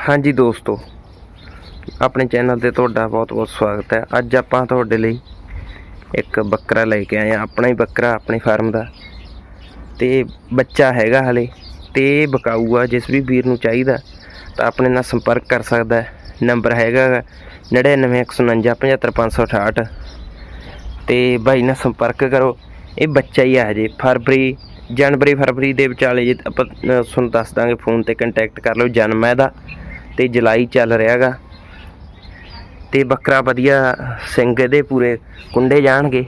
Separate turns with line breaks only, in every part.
ਹਾਂਜੀ ਦੋਸਤੋ, ਆਪਣੇ ਚੈਨਲ ਤੇ ਤੁਹਾਡਾ ਬਹੁਤ-ਬਹੁਤ ਸਵਾਗਤ ਹੈ। ਅੱਜ ਆਪਾਂ ਤੁਹਾਡੇ ਲਈ ਇੱਕ ਬੱਕਰਾ ਲੈ ਕੇ ਆਏ ਆ ਆਪਣਾ ਹੀ ਬੱਕਰਾ, ਆਪਣੇ ਫਾਰਮ ਦਾ। ਤੇ ਬੱਚਾ ਹੈਗਾ ਹਲੇ ਤੇ ਬਕਾਊ ਆ ਜਿਸ ਵੀ ਵੀਰ ਨੂੰ ਚਾਹੀਦਾ ਤਾਂ ਆਪਣੇ ਨਾਲ ਸੰਪਰਕ ਕਰ ਸਕਦਾ ਨੰਬਰ ਹੈਗਾ 9914975568 ਤੇ ਭਾਈ ਨਾਲ ਸੰਪਰਕ ਕਰੋ। ਇਹ ਬੱਚਾ ਹੀ ਆ ਹਜੇ। ਫਰਵਰੀ, ਜਨਵਰੀ, ਫਰਵਰੀ ਦੇ ਵਿਚਾਲੇ ਜੇ ਆਪਾਂ ਤੁਹਾਨੂੰ ਦੱਸ ਦਾਂਗੇ, ਫੋਨ ਤੇ ਕੰਟੈਕਟ ਕਰ ਲਓ। ਜਨਮ ਹੈ ਇਹਦਾ। ਤੇ ਜੁਲਾਈ ਚੱਲ ਰਿਹਾਗਾ। ਤੇ ਬੱਕਰਾ ਵਧੀਆ ਸਿੰਘ ਇਹਦੇ ਪੂਰੇ ਕੁੰਡੇ ਜਾਣਗੇ।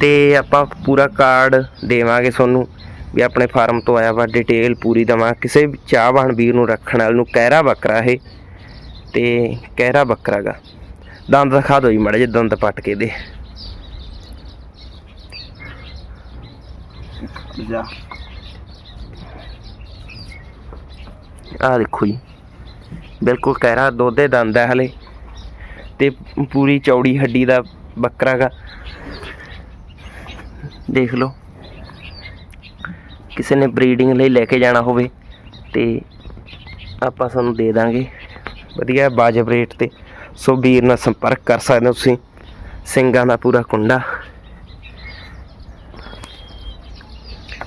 ਤੇ ਆਪਾਂ ਪੂਰਾ ਕਾਰਡ ਦੇਵਾਂਗੇ ਤੁਹਾਨੂੰ ਵੀ ਆਪਣੇ ਫਾਰਮ ਤੋਂ ਆਇਆ ਵਾ ਡਿਟੇਲ ਪੂਰੀ ਦਵਾਂ। ਕਿਸੇ ਵੀ ਚਾਹਵਾਨ ਵੀਰ ਨੂੰ ਰੱਖਣ ਵਾਲੇ ਨੂੰ ਕਹਿਰਾ ਬੱਕਰਾ ਇਹ ਤੇ ਕਹਿਰਾ ਬੱਕਰਾ ਗਾ ਦੰਦ ਦਿਖਾ ਦਿਓ ਜੀ ਮਾੜੇ ਜਿਹੇ ਦੰਦ ਪੱਟ ਕੇ ਦੇ।
ਜਾ।
ਆਹ ਦੇਖੋ ਜੀ। ਬਿਲਕੁਲ ਕਹਿਰਾ ਦੋਦੇ ਦੰਦ ਹੈ ਹਲੇ। ਤੇ ਪੂਰੀ ਚੌੜੀ ਹੱਡੀ ਦਾ ਬੱਕਰਾ ਗਾ। ਦੇਖ ਲਓ। ਕਿਸੇ ਨੇ ਬਰੀਡਿੰਗ ਲਈ ਲੈ ਕੇ ਜਾਣਾ ਹੋਵੇ ਤੇ ਆਪਾਂ ਤੁਹਾਨੂੰ ਦੇ ਦਾਂਗੇ। ਵਧੀਆ ਵਾਜਬ ਰੇਟ ਤੇ। ਸੋ ਵੀਰ ਨਾਲ ਸੰਪਰਕ ਕਰ ਸਕਦੇ ਹੋ ਤੁਸੀਂ। ਸਿੰਘਾਂ ਦਾ ਪੂਰਾ ਕੁੰਡਾ।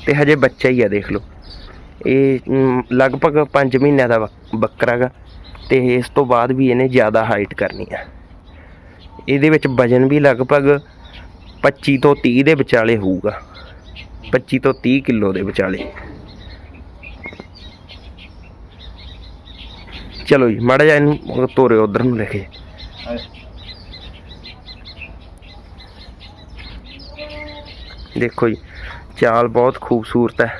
ਤੇ ਹਜੇ ਬੱਚਾ ਹੀ ਆ, ਦੇਖ ਲਓ। ਇਹ ਲਗਭਗ 5 ਮਹੀਨਿਆਂ ਦਾ ਬੱਕ- ਬੱਕਰਾ ਗਾ। ਤੇ ਇਸ ਤੋਂ ਬਾਅਦ ਵੀ ਇਹਨੇ ਜ਼ਿਆਦਾ ਹਾਈਟ ਕਰਨੀ ਆ। ਇਹਦੇ ਵਿੱਚ ਵਜਨ ਵੀ ਲਗਭਗ 25 ਤੋਂ 30 ਦੇ ਵਿਚਾਲੇ ਹੋਊਗਾ। 25 ਤੋਂ 30 ਕਿਲੋ ਦੇ ਵਿਚਾਲੇ। ਚਲੋ ਜੀ, ਮਾੜਾ ਜਿਹਾ ਇਹਨੂੰ ਤੋਰਿਓ, ਉਧਰ ਨੂੰ ਲਿਖੇ ਦੇਖੋ ਜੀ, ਚਾਲ ਬਹੁਤ ਖੂਬਸੂਰਤ ਹੈ।